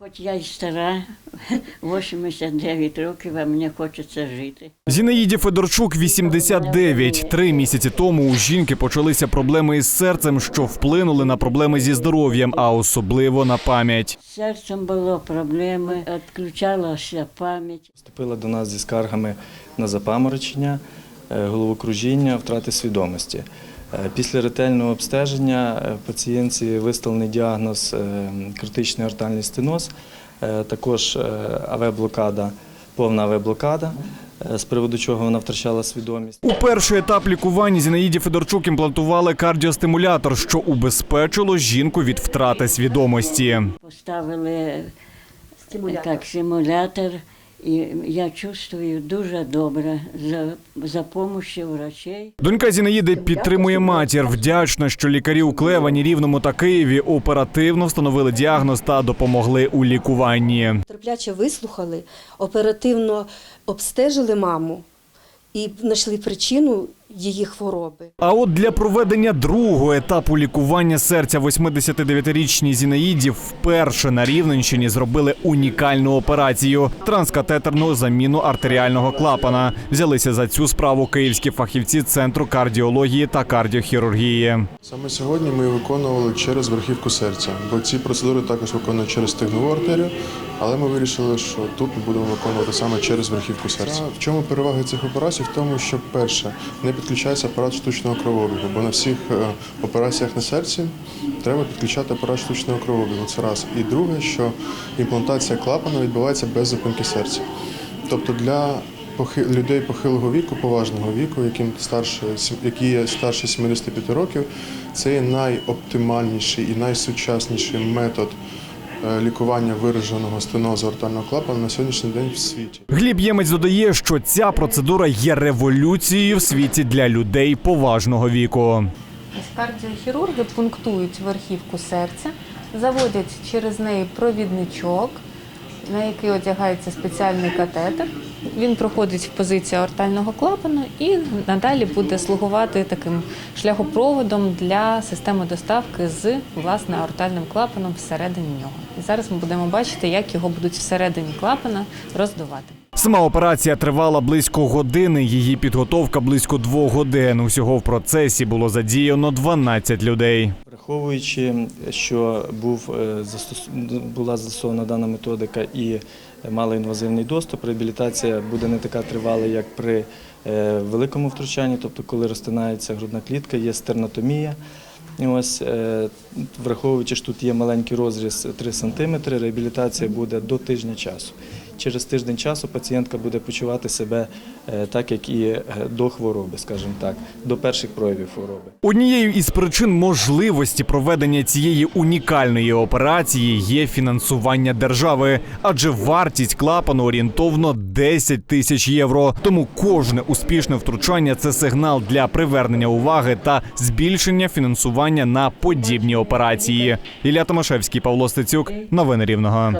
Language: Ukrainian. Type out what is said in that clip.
Хоч я й стара, 89 років, а мені хочеться жити. Зінаїді Федорчук 89. Три місяці тому у жінки почалися проблеми із серцем, що вплинули на проблеми зі здоров'ям, а особливо на пам'ять. З серцем було проблеми, відключалася пам'ять. Вступила до нас зі скаргами на запаморочення, е, головокружіння, втрати свідомості. Е, Після ретельного обстеження е, пацієнтці виставлений діагноз е, критичний артальний стеноз, також АВ-блокада, повна АВ-блокада, з приводу чого вона втрачала свідомість. У перший етап лікування Зінаїді Федорчук імплантували кардіостимулятор, що убезпечило жінку від втрати свідомості. Поставили як симулятор, і я чувствую дуже добре за, за допомогою врачей. Донька Зінаїди підтримує матір. Вдячна, що лікарі у Клевані, Рівному та Києві оперативно встановили діагноз та допомогли у лікуванні. Терпляче вислухали, оперативно обстежили маму і знайшли причину її хвороби. А от для проведення другого етапу лікування серця 89-річній Зінаїді вперше на Рівненщині зробили унікальну операцію транскатетерну заміну артеріального клапана. Взялися за цю справу київські фахівці центру кардіології та кардіохірургії. Саме сьогодні ми виконували через верхівку серця, бо ці процедури також виконують через стегнову артерію, але ми вирішили, що тут ми будемо виконувати саме через верхівку серця. В чому переваги цих операцій? В тому, що перше не підключається апарат штучного кровообігу, бо на всіх е, операціях на серці треба підключати апарат штучного кровообігу. Це раз. І друге, що імплантація клапана відбувається без зупинки серця. Тобто для людей похилого віку, поважного віку, яким старше, які є старше 75 років, це є найоптимальніший і найсучасніший метод лікування вираженого стенозу артального клапана на сьогоднішній день в світі. Гліб Ємець додає, що ця процедура є революцією в світі для людей поважного віку. Кардіохірурги пунктують верхівку серця, заводять через неї провідничок, на який одягається спеціальний катетер. Він проходить в позицію ортального клапану і надалі буде слугувати таким шляхопроводом для системи доставки з власне ортальним клапаном всередині нього. І зараз ми будемо бачити, як його будуть всередині клапана роздувати. Сама операція тривала близько години. Її підготовка близько двох годин. Усього в процесі було задіяно 12 людей. Враховуючи, що був, е, була застосована дана методика і малоінвазивний доступ, реабілітація буде не така тривала, як при е, великому втручанні, тобто коли розтинається грудна клітка, є стернотомія. Ось, е, враховуючи, що тут є маленький розріз 3 см, реабілітація буде до тижня часу. Через тиждень часу пацієнтка буде почувати себе е, так, як і е, до хвороби, скажімо так, до перших проявів хвороби. Однією із причин можливості проведення цієї унікальної операції є фінансування держави, адже вартість клапану орієнтовно 10 тисяч євро. Тому кожне успішне втручання це сигнал для привернення уваги та збільшення фінансування на подібні операції. Ілля Томашевський, Павло Стецюк, новини Рівного.